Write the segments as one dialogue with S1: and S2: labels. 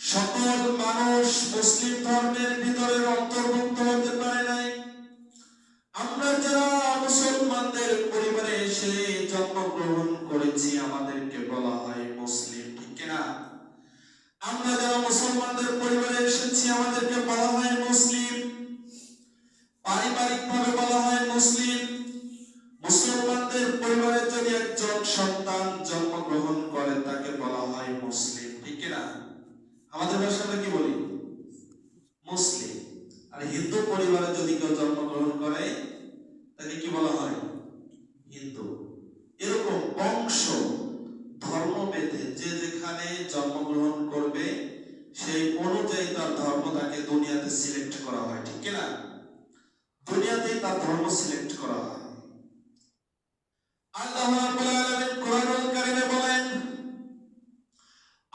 S1: সকল মানুষ মুসলিম ধর্মের ভিতরে অন্তর্ভুক্ত হতে পারে নাই। আমরা যারা মুসলমানদের পরিবারে এসে জন্মগ্রহণ করেছি আমাদেরকে আমাদের ভাষায় কি বলি? মুসলিম। আর হিন্দু পরিবারে যদি কেউ জন্মগ্রহণ করে, তাকে কি বলা হয়? হিন্দু। এরকম বংশ ধর্মভেদে যে যেখানে জন্মগ্রহণ করবে, সেই অনুযায়ী তার ধর্ম তাকে দুনিয়াতে সিলেক্ট করা হয়, ঠিক না দুনিয়াতেই তার ধর্ম সিলেক্ট করা হয়।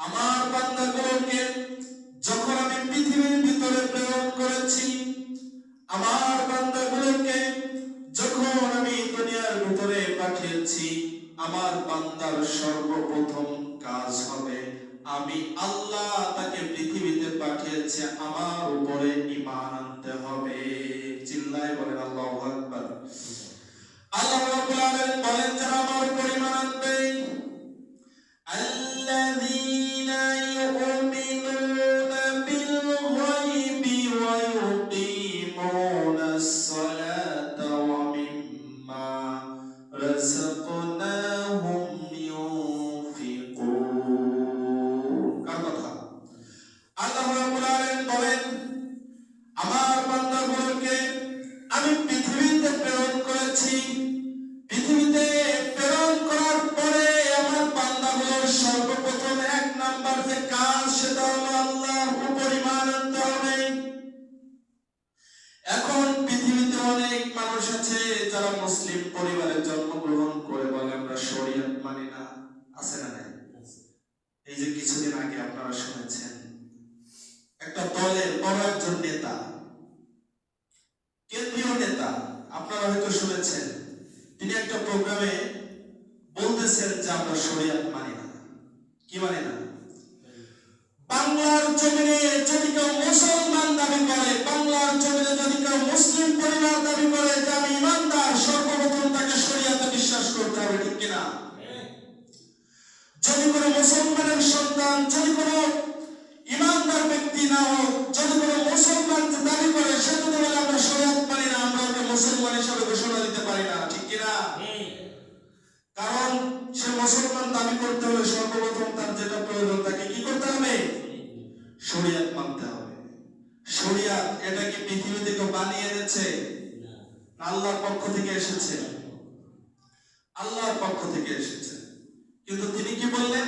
S1: আমার বান্দাগুলোকে যখন আমি পৃথিবীর ভিতরে প্রেরণ করেছি, আমার বান্দাগুলোকে যখন আমি দুনিয়ার ভিতরে পাঠিয়েছি, আমার বান্দার সর্বপ্রথম কাজ হবে, আমি আল্লাহ তাকে পৃথিবীতে পাঠিয়েছে, আমার উপরে ঈমান আনতে হবে। চিল্লায় বলেন আল্লাহু আল্লাহ বলেন, যারা আমার বান্দাগুলোকে আমি পৃথিবীতে প্রেরণ করেছি। পৃথিবীতে প্রেরণ করার পরে আমার বান্দাগুলোর সর্বপ্রথম এক নাম্বার যে কাজ, সেটা হলো ঈমান আনতে হবে। এখন পৃথিবীতে অনেক মানুষ আছে যারা মুসলিম পরিবারে জন্মগ্রহণ করে বলে আমরা শরীয়ত মানি না। আছে না নাই? এই যে কিছুদিন আগে আপনারা শুনেছেন, একটা দলের বড় একজন নেতা কেন্দ্রীয় নেতা, আপনারা হয়তো শুনেছেন, তিনি একটা প্রোগ্রামে বলতেছেন যে আমরা শরিয়াত মানি না। কি মানি না? বাংলার জমিনে যদি কেউ মুসলমান দাবি করে, বাংলার জমিনে যদি কেউ মুসলিম পরিবার দাবি করে যে আমি ইমানদার, সর্বপ্রথম তাকে শরিয়াতে বিশ্বাস করতে হবে, ঠিক কিনা? যদি কোনো মুসলমানের সন্তান, যদি কোনো ইমানদার ব্যক্তি না হোক, যদি কোনো মুসলমান মুসলমান হিসাবে ঘোষণা দিতে পারি না ঠিক কিনা? কারণ সে মুসলমান দাবি করতে হলে সর্বপ্রথম তার যেটা প্রয়োজন তাকে কি করতে হবে? শরিয়াত মানতে হবে। শরিয়াত এটা কি পৃথিবী থেকে বানিয়ে এনেছে? আল্লাহর পক্ষ থেকে এসেছে? আল্লাহর পক্ষ থেকে এসেছে। কিন্তু তিনি কি বললেন?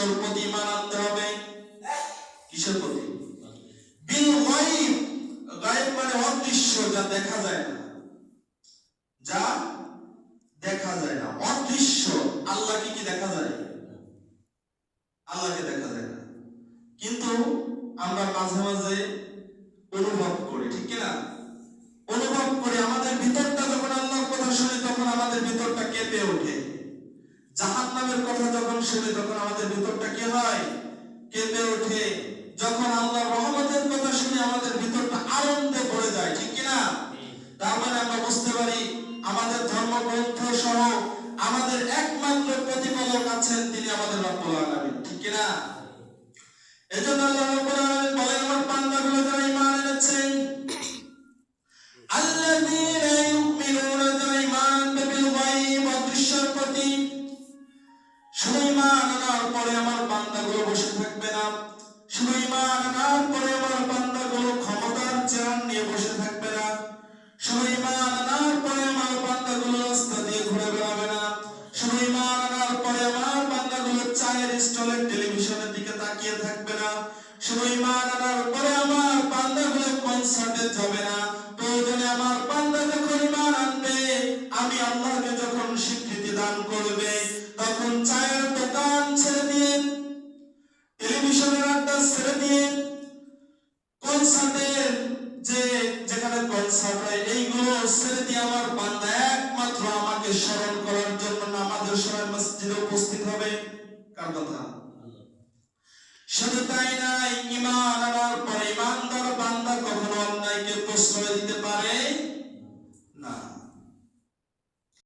S1: অদৃশ্যর প্রতি আনতে হবে? কিসের প্রতি? বিল মানে অদৃশ্য যা দেখা যায় না। যা দেখা যায় না। অদৃশ্য। আল্লাহকে কি দেখা যায়? আল্লাহকে দেখা যায় না। কিন্তু আমরা মাঝে মাঝে শুনে তখন আমাদের ভিতরটা কি হয়? কেঁপে ওঠে। যখন আল্লাহ রহমতের কথা শুনে আমাদের ভিতরটা আনন্দে ভরে যায়, ঠিক কিনা? তার মানে আমরা বুঝতে পারি আমাদের ধর্মগ্রন্থ সহ আমাদের একমাত্র প্রতিপালক আছেন তিনি আমাদের রক্ত লাগাবেন ঠিক কিনা? এজন্য আল্লাহ রব্বুল আলামিন বলেন, আমার বান্দাগুলো যারা ঈমান এনেছেন, আল্লাযীনা শুধু আনার পরে আমার বসে থাকবে না। আনার পরে আমার ক্ষমতার চেয়ার নিয়ে বসে থাকবে না। আনার পরে আমার রাস্তা দিয়ে ঘুরে বেড়াবে না। আনার পরে আমার চায়ের স্টলের টেলিভিশনের দিকে তাকিয়ে থাকবে না। শুধু আনার পরে আমার বান্দাগুলো কনসার্টে যাবে না। কার কথা। শুধু তাই নাই ইমান আনার পরে ইমানদার বান্দা কখনো অন্যায়কে প্রশ্রয় দিতে